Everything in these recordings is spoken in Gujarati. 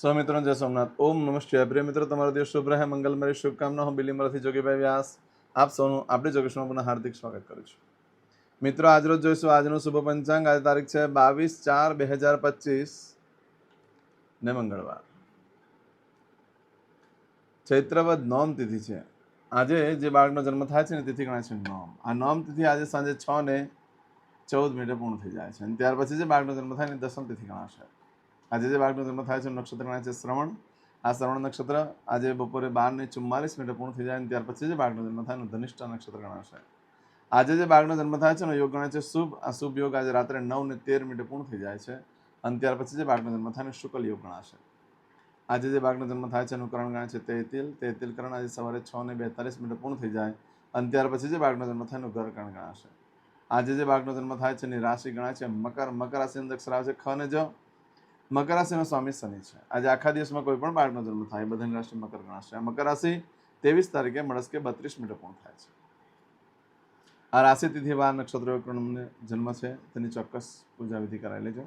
સૌ મિત્રો જય સોમનાથ. ઓમ નમઃ શિવાય. પ્રિય મિત્રો, તમારો દિવસ શુભ રહે. મંગલમય શુભકામના. હું બિલીમરાથી જોગીભાઈ વ્યાસ. આપ સૌનું આપણી જોગેશમાં પુનઃ હાર્દિક સ્વાગત કરું છું. મિત્રો આજરોજ જોઈશું આજનું શુભ પંચાંગ. આજે તારીખ છે બાવીસ ચાર બે હજાર પચીસ ને મંગળવાર. ચૈત્રવદ નોમ તિથિ છે. આજે જે બાળકનો જન્મ થાય છે ને તિથિ ગણાય છે નોમ. આ નોમ તિથિ આજે સાંજે છ ને ચૌદ મિનિટે પૂર્ણ થઈ જાય છે. અને ત્યાર પછી જે બાળકનો જન્મ થાય ને દસમ તિથિ ગણાશે. આજે જે બાળકનો જન્મ થાય છે નક્ષત્રના છે શ્રવણ, આ શ્રવણ નક્ષત્ર આજે બપોરે બાર ને ચુમ્માલીસ મિનિટે પૂર્ણ થઈ જાય ત્યાર પછી જે બાળકનો જન્મ થાય ધનિષ્ઠા નક્ષત્ર ગણાશે. આજે જે બાળકનો જન્મ થાય છે એનો યોગ ગણાય છે શુભ, આ શુભ યોગ આજે રાત્રે નવ ને તેર મિનિટે પૂર્ણ થઈ જાય છે અને ત્યાર પછી જે બાળકનો જન્મ થાય એનો શુકલ યોગ ગણાશે. આજે જે બાળકનો જન્મ થાય છે એનું કરણ ગણાય છે તેતિલ તેતિલ કરણ આજે સવારે છ ને બેતાલીસ મિનિટે પૂર્ણ થઈ જાય અને ત્યાર પછી જે બાળકનો જન્મ થાય એનું ઘર કરણ ગણાશે. આજે જે બાળકનો જન્મ થાય છે એની રાશિ ગણાય છે મકર મકર અંદર અક્ષર આવે છે ખ ને જ. મકર રાશિનો સ્વામી શનિ છે. આજે આખા દિવસમાં કોઈ પણ બાળકનો જન્મ થાય બધાની રાશિ મકર ગણાશે. આ મકર રાશિ ત્રેવીસ તારીખે મળસ્કે બત્રીસ મિનિટે પૂર્ણ થાય છે. આ રાશિ તિથિવા નક્ષત્ર યોગક્રમને જન્મ છે, તેની ચોક્કસ પૂજા વિધિ કરાવી લેજો.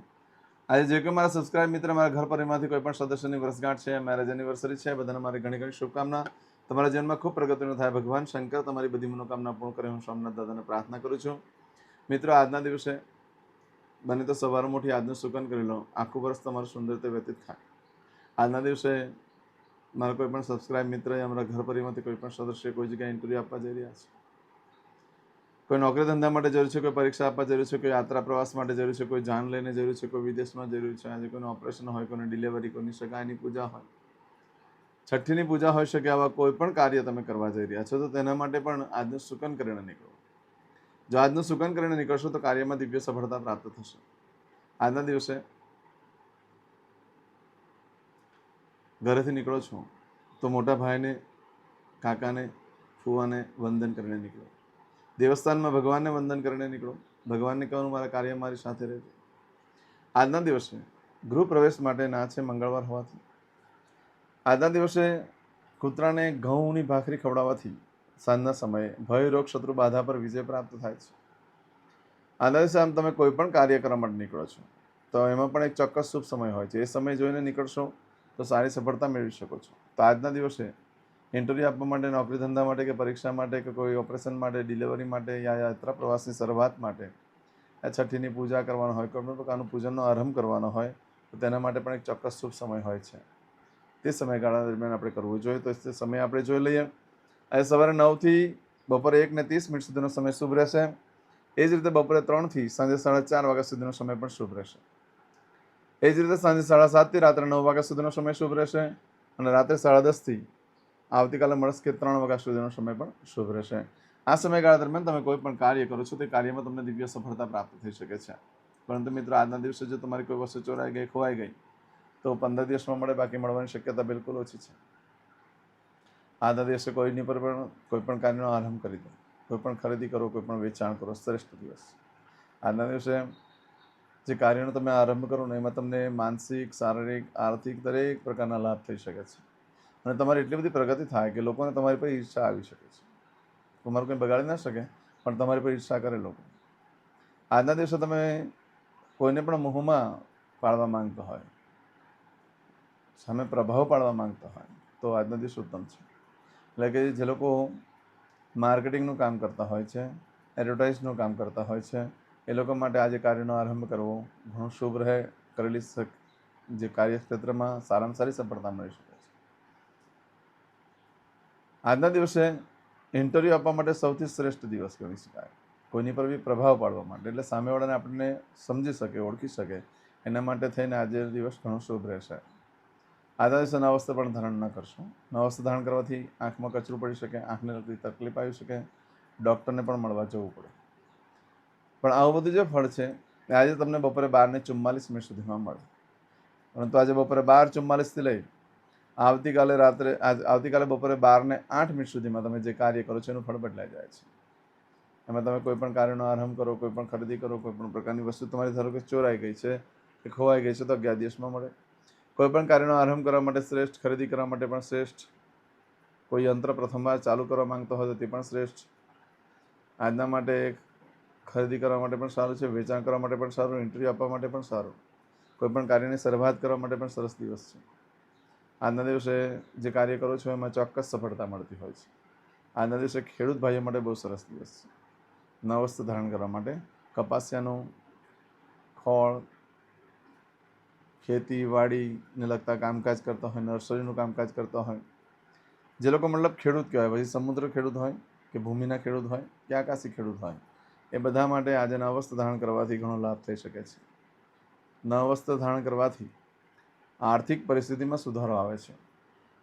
આજે જે કોઈ મારા સબસ્ક્રાઇબ મિત્ર મારા ઘર પરિવારમાંથી કોઈ પણ સદસ્યની વર્ષગાંઠ છે મેરેજ એનિવર્સરી છે, બધાને મારી ઘણી ઘણી શુભકામના. તમારા જીવનમાં ખૂબ પ્રગતિનો થાય. ભગવાન શંકર તમારી બધી મનોકામના પૂર્ણ કરે. હું સોમનાથ દાદાને પ્રાર્થના કરું છું. મિત્રો, આજના દિવસે બને તો સવાર મોટી આજનું સુકન કરી લો આખું વર્ષ તમારું સુંદર રીતે વ્યતીત થાય. આજના દિવસે મારા કોઈ પણ સબસ્ક્રાઇબ મિત્ર યા અમારા ઘર પરિવારમાંથી કોઈ પણ સદસ્ય કોઈ જગ્યાએ ઇન્ટરવ્યૂ આપવા જઈ રહ્યા છે. કોઈ નોકરી ધંધા માટે જરૂર છે, કોઈ પરીક્ષા આપવા જરૂર છે, કોઈ યાત્રા પ્રવાસ માટે જરૂર છે, કોઈ જાન લઈને જરૂર છે, કોઈ વિદેશમાં જરૂર છે, આજે કોઈનું ઓપરેશન હોય, કોઈની ડિલિવરી કોઈની સગાઈની પૂજા હોય. છઠ્ઠીની પૂજા હોઈ શકે આવા કોઈ પણ કાર્ય તમે કરવા જઈ રહ્યા છો, તો તેના માટે પણ આજનું સુકન કરીને નીકળો. જો આજનું સુકન કરીને નીકળશો તો કાર્યમાં દિવ્ય સફળતા પ્રાપ્ત થશે. આજના દિવસે ઘરેથી નીકળો છો તો મોટા ભાઈને, કાકાને, ફુવાને વંદન કરીને નીકળો. દેવસ્થાનમાં ભગવાનને વંદન કરીને નીકળો. ભગવાનને કહેવાનું મારા કાર્ય મારી સાથે રહેજો. આજના દિવસે ગૃહ પ્રવેશ માટે ના છે મંગળવાર હોવાથી. આજના દિવસે કૂતરાને ઘઉંની ભાખરી ખવડાવવાથી સાંજના સમયે ભય, રોગ, શત્રુ બાધા પર વિજય પ્રાપ્ત થાય છે. આના દિવસે તમે કોઈ પણ કાર્યક્રમ માટે નીકળો છો, તો એમાં પણ એક ચોક્કસ શુભ સમય હોય છે. એ સમય જોઈને નીકળશો તો સારી સફળતા મેળવી શકો છો. તો આજના દિવસે ઇન્ટરવ્યૂ આપવા માટે, નોકરી ધંધા માટે કે પરીક્ષા માટે કે કોઈ ઓપરેશન માટે ડિલિવરી માટે યા યાત્રા પ્રવાસની શરૂઆત માટે યા છઠ્ઠીની પૂજા કરવાનો હોય, કોઈ પણ પ્રકારનું પૂજનનો આરંભ કરવાનો હોય, તો તેના માટે પણ એક ચોક્કસ શુભ સમય હોય છે. તે સમયગાળા દરમિયાન આપણે કરવું જોઈએ, તો તે સમય આપણે જોઈ લઈએ. આજે સવારે નવથી બપોરે એક ને ત્રીસ મિનિટ સુધીનો સમય શુભ રહેશે. એ જ રીતે બપોરે ત્રણથી સાંજે સાડા ચાર વાગ્યા સુધીનો સમય પણ શુભ રહેશે. એ જ રીતે સાંજે સાડા સાતથી રાત્રે નવ વાગ્યા સુધીનો સમય શુભ રહેશે અને રાત્રે સાડા દસથી આવતીકાલે મળસ્કે ત્રણ વાગ્યા સુધીનો સમય પણ શુભ રહેશે. આ સમયગાળા દરમિયાન તમે કોઈ પણ કાર્ય કરો છો તે કાર્યમાં તમને દિવ્ય સફળતા પ્રાપ્ત થઈ શકે છે. પરંતુ મિત્રો, આજના દિવસે જો તમારી કોઈ વસ્તુ ચોરાઈ ગઈ, ખોવાઈ ગઈ, તો પંદર દિવસમાં મળે, બાકી મળવાની શક્યતા બિલકુલ ઓછી છે. આજના દિવસે કોઈની પર પણ, કોઈ પણ કાર્યનો આરંભ કરી દો. કોઈ પણ ખરીદી કરો, કોઈ પણ વેચાણ કરો, શ્રેષ્ઠ દિવસ. આજના દિવસે જે કાર્યનો તમે આરંભ કરો ને એમાં તમને માનસિક, શારીરિક, આર્થિક દરેક પ્રકારના લાભ થઈ શકે છે. અને તમારી એટલી બધી પ્રગતિ થાય કે લોકોને તમારી પર ઈર્ષા આવી શકે છે. તમારું કંઈ બગાડી ના શકે, પણ તમારી પર ઈર્ષા કરે લોકો. આજના દિવસે તમે કોઈને પણ મોહમાં પાડવા માંગતો હોય, સામે પ્રભાવ પાડવા માંગતા હોય, તો આજનો દિવસ ઉત્તમ છે. એટલે કે જે લોકો માર્કેટિંગનું કામ કરતા હોય છે, એડવર્ટાઇઝનું કામ કરતા હોય છે, એ લોકો માટે આજે કાર્યનો આરંભ કરવો ઘણું શુભ રહે, કરેલી જે કાર્યક્ષેત્રમાં સારામાં સારી સફળતા મળી શકે છે. આજના દિવસે ઇન્ટરવ્યૂ આપવા માટે સૌથી શ્રેષ્ઠ દિવસ ગણી શકાય. કોઈની પર બી પ્રભાવ પાડવા માટે. એટલે સામેવાળાને આપણને સમજી શકે, ઓળખી શકે, એના માટે થઈને આજે દિવસ ઘણો શુભ રહેશે. આજના દિવસે નવ વસ્ત્ર પણ ધારણ ન કરશો. નવ વસ્ત્ર ધારણ કરવાથી આંખમાં કચરું પડી શકે, આંખને લગતી તકલીફ આવી શકે, ડૉક્ટરને પણ મળવા જવું પડે. પણ આવું બધું જે ફળ છે, એ આજે તમને બપોરે બારને ચુમ્માલીસ મિનિટ સુધીમાં મળે. પરંતુ આજે બપોરે બાર ચુમ્માલીસથી લઈ આવતીકાલે રાત્રે આવતીકાલે બપોરે બારને આઠ મિનિટ સુધીમાં તમે જે કાર્ય કરો છો, એનું ફળ બદલાઈ જાય છે. એમાં તમે કોઈ પણ કાર્યનો આરંભ કરો, કોઈ પણ ખરીદી કરો, કોઈ પણ પ્રકારની વસ્તુ તમારી ધારો કે ચોરાઈ ગઈ છે, કે ખોવાઈ ગઈ છે, તો અગિયાર દિવસમાં મળે. કોઈ પણ કાર્યનો આરંભ કરવા માટે શ્રેષ્ઠ, ખરીદી કરવા માટે પણ શ્રેષ્ઠ. કોઈ યંત્ર પ્રથમવાર ચાલુ કરવા માંગતો હોય તો તે પણ શ્રેષ્ઠ. આજના માટે ખરીદી કરવા માટે પણ સારું છે, વેચાણ કરવા માટે પણ સારું ઇન્ટરવ્યૂ આપવા માટે પણ સારું. કોઈ પણ કાર્યની શરૂઆત કરવા માટે પણ સરસ દિવસ છે. આજના દિવસે જે કાર્ય કરો છો એમાં ચોક્કસ સફળતા મળતી હોય છે. આજના દિવસે ખેડૂત ભાઈઓ માટે બહુ સરસ દિવસ છે. નવ વસ્ત્ર ધારણ કરવા માટે કપાસિયાનું ખોળ ખેતીવાડીને લગતા કામકાજ કરતા હોય, નર્સરીનું કામકાજ કરતા હોય. જે લોકો મતલબ ખેડૂત કહેવાય. પછી સમુદ્ર ખેડૂત હોય કે ભૂમિના ખેડૂત હોય કે આકાશી ખેડૂત હોય, એ બધા માટે આજે નવસ્ત્ર ધારણ કરવાથી ઘણો લાભ થઈ શકે છે. નવસ્ત્ર ધારણ કરવાથી આર્થિક પરિસ્થિતિમાં સુધારો આવે છે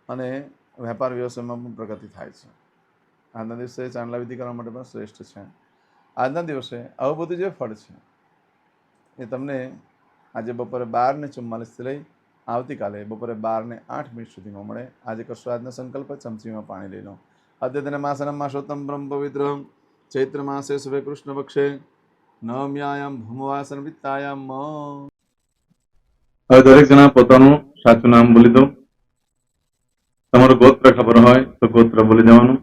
અને વેપાર વ્યવસાયમાં પણ પ્રગતિ થાય છે. આજના દિવસે ચાંદલા વિધિ કરવા માટે પણ શ્રેષ્ઠ છે. આજના દિવસે આવું બધું જે ફળ છે, એ તમને આજે બપોરે બાર ને ચુમ્માલીસથી લઈ આવતીકાલે બપોરે બાર ને આઠ મિનિટ સુધીમાં મળે. આજે કરશો આજનો સંકલ્પ ચમચીમાં પાણી લઈ લો. અદ્યતન માસનમ માસોત્તમ બ્રહ્મ પવિત્ર ચૈત્ર માસે શુભે કૃષ્ણ પક્ષે નવમ્યાયામ ભૂમવાસન વિત્તાયામ. હવે દરેક જણા પોતાનું સાચું નામ બોલી દો. તમારું ગોત્ર ખબર હોય તો ગોત્ર બોલી દેવાનું.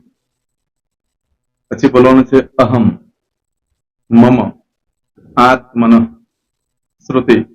પછી બોલવાનું છે અહમ, મમ, આત્મન, શ્રુતિ.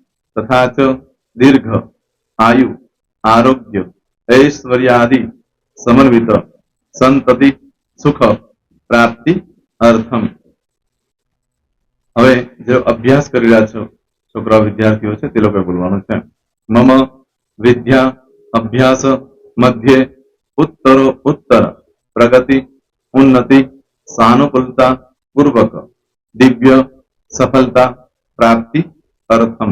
તથા ચ દીર્ઘ આયુ આરોગ્ય ઐશ્વર્યાદિ સમન્વિત સંતતિ સુખ પ્રાપ્તિ અર્થમ હવે જે અભ્યાસ કરી રહ્યા છો છોકરાઓ વિદ્યાર્થીઓ છે, તે લોકોએ બોલવાનું છે. મમ વિદ્યા અભ્યાસ મધ્યે ઉત્તરો ઉત્તર, પ્રગતિ, ઉન્નતિ, સાનુકૂળતા, પૂર્વક, દિવ્ય, સફળતા, પ્રાપ્તિ, અર્થમ.